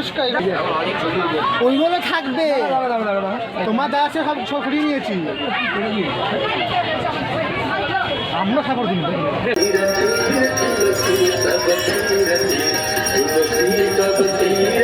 পরিষ্কার ওইভাবে থাকবে। তোমার দাদা সব সব সরিয়ে নিয়েছি। আমরা খাবার দিন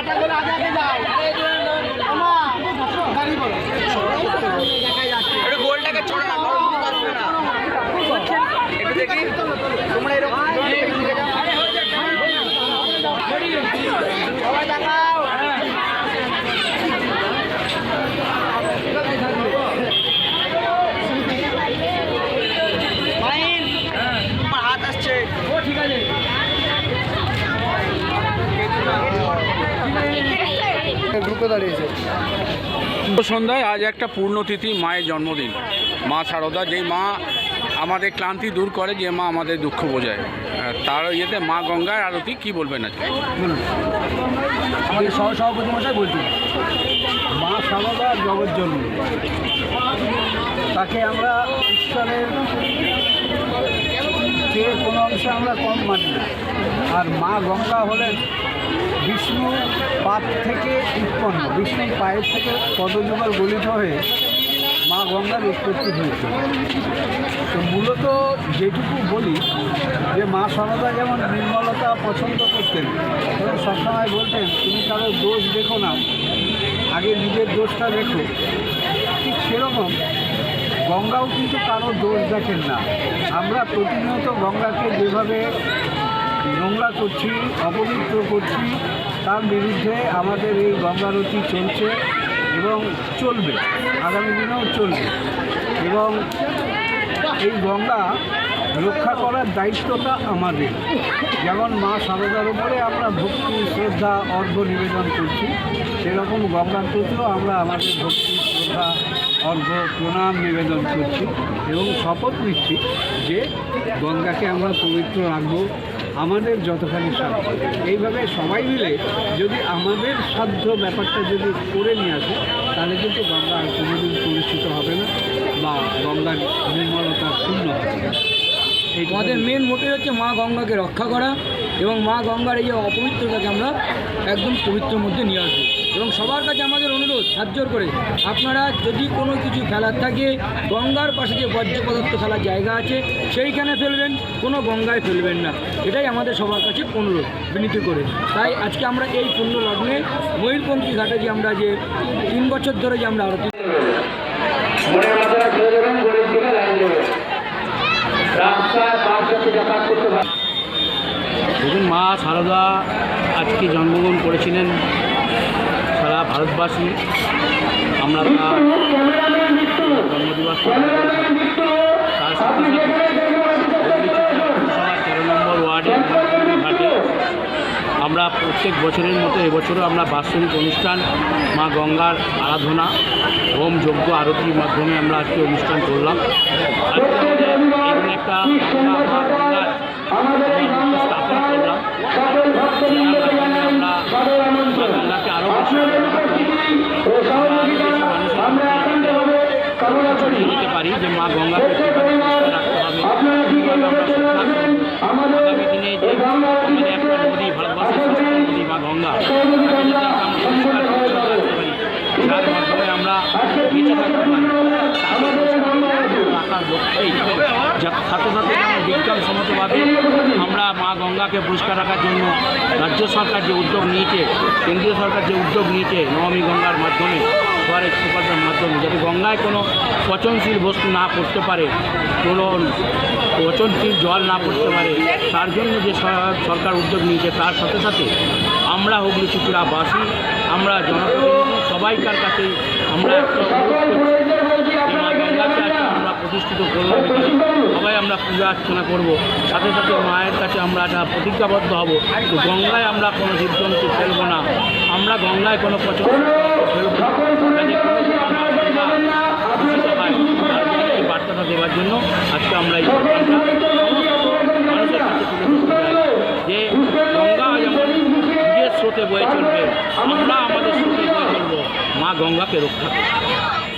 নাটাগুলো আগে আগে যাও আমা, গাড়ি করো। একটু গোলটাকে ছোড়ো না নরম মুখ আসবে না একটু দেখি তোমরা এরকম সবাই দেখাও ফাইন আমার হাত আসছে ও ঠিক আছে ঢুকে দাঁড়িয়েছে। সন্ধ্যায় আজ একটা পূর্ণতিথি মায়ের জন্মদিন। মা শারদা যেই মা আমাদের ক্লান্তি দূর করে যে মা আমাদের দুঃখ বোঝায়। তার ইয়েতে মা গঙ্গার আরতি কি বলবেন আজকে? আমাদের সহ সভাপতি মশাই বলছি মা সারদা জগৎ জন্ম তাকে আমরা ঈশ্বরের যে কোনো অংশে আমরা কম মানি না। আর মা গঙ্গা হলেন বিষ্ণু পাত থেকে উৎপন্ন। বিষ্ণুর পায়ের থেকে পদযুগল গলিত হয়ে মা গঙ্গার উৎপত্তি হয়েছে। তো মূলত যেটুকু বলি যে মা সরদা যেমন নির্মলতা পছন্দ করতেন এবং সবসময় বলতেন, তুমি কারও দোষ দেখো না, আগে নিজের দোষটা দেখো। ঠিক সেরকম গঙ্গাও কিন্তু কারও দোষ দেখেন না। আমরা প্রতিনিয়ত গঙ্গাকে যেভাবে নোংরা করছি, অপবিত্র করছি, তার বিরুদ্ধে আমাদের এই গঙ্গারতি চলছে এবং চলবে, আগামী দিনেও চলবে। এবং এই গঙ্গা রক্ষা করার দায়িত্বটা আমাদের। যেমন মা সারদার উপরে আমরা ভক্তি, শ্রদ্ধা, অর্ঘ্য নিবেদন করছি, সেরকম গঙ্গার প্রতিও আমরা আমাদের ভক্তি, শ্রদ্ধা অর্ঘ্য প্রণাম নিবেদন করছি এবং শপথ নিচ্ছি যে গঙ্গাকে আমরা পবিত্র রাখব আমাদের যতখানি সাধ্য। এইভাবে সবাই মিলে যদি আমাদের সাধ্য ব্যাপারটা যদি করে নিয়ে আসে তাহলে কিন্তু গঙ্গা আর কোনোদিন কলুষিত হবে না বা গঙ্গার নির্মলতা শূন্য হবে না। আমাদের মেন মোটিভ হচ্ছে মা গঙ্গাকে রক্ষা করা এবং মা গঙ্গার এই যে অপবিত্রতাকে আমরা একদম পবিত্রের মধ্যে নিয়ে আসব। এবং সবার কাছে আমাদের অনুরোধ হাতজোর করে। আপনারা যদি কোনো কিছু ফেলার থাকে গঙ্গার পাশে যে বর্জ্য পদার্থ ফেলার জায়গা আছে সেইখানে ফেলবেন কোনো গঙ্গায় ফেলবেন না। এটাই আমাদের সবার কাছে অনুরোধ বিনীতি করে। তাই আজকে আমরা এই পুণ্য লগ্নে ময়ূরপন্থী ঘাটে যে আমরা যে তিন বছর ধরে যে আমরা আরতি দেখুন মা সারদা আজকে জন্মগ্রহণ করেছিলেন। ভারতবাসী আমরা তার জন্মদিবস তার সাথে সাথে হুগলি পৌরসভার তেরো নম্বর ওয়ার্ডে ঘাটে আমরা প্রত্যেক বছরের মতো এবছরও আমরা বাৎসরিক অনুষ্ঠান মা গঙ্গার আরাধনা হোম যজ্ঞ আরতির মাধ্যমে আমরা আজকে অনুষ্ঠান করলাম। আজকে একটা স্থাপন করলাম। পারি যে মা গঙ্গাকে রাখতে হবে। কীভাবে আমরা শ্রদ্ধা করব। আগামী দিনে যে আমাদের একটা নদী ভারতবর্ষের নদী মা গঙ্গা। যার মাধ্যমে আমরা বেঁচে থাকতে পারি। রাখার লক্ষ্যেই সাথে সাথে বিজ্ঞানসম্মতভাবে আমরা মা গঙ্গাকে পরিষ্কার রাখার জন্য রাজ্য সরকার যে উদ্যোগ নিয়েছে কেন্দ্রীয় সরকার যে উদ্যোগ নিয়েছে নবমী গঙ্গার মাধ্যমে ফরেস্ট প্রকল্পের মাধ্যমে। যাতে গঙ্গায় কোনো পচনশীল বস্তু না পড়তে পারে, কোনো পচনশীল জল না পড়তে পারে, তার জন্য যে সরকার উদ্যোগ নিয়েছে, তার সাথে সাথে আমরা হুগলি চুচুড়াবাসী আমরা জনপ্রতিনিধি, সবাইকার কাছে আমরা আমরা প্রতিষ্ঠিত করলাম সবাই আমরা পূজা অর্চনা করব। সাথে সাথে মায়ের কাছে আমরা একটা প্রতিজ্ঞাবদ্ধ হব গঙ্গায় আমরা কোনো জীবজন্তু ফেলব না। আমরা গঙ্গায় কোনো পচন ফেলব না যাতে কোনো মা গঙ্গা দূষিত তার জন্য এই বার্তাটা দেওয়ার জন্য আজকে আমরা এই যে গঙ্গা যেমন নিজের স্রোতে বয়ে চলবে আমরা আমাদের স্রোতে বয়ে চলবো মা গঙ্গাকে রক্ষা করব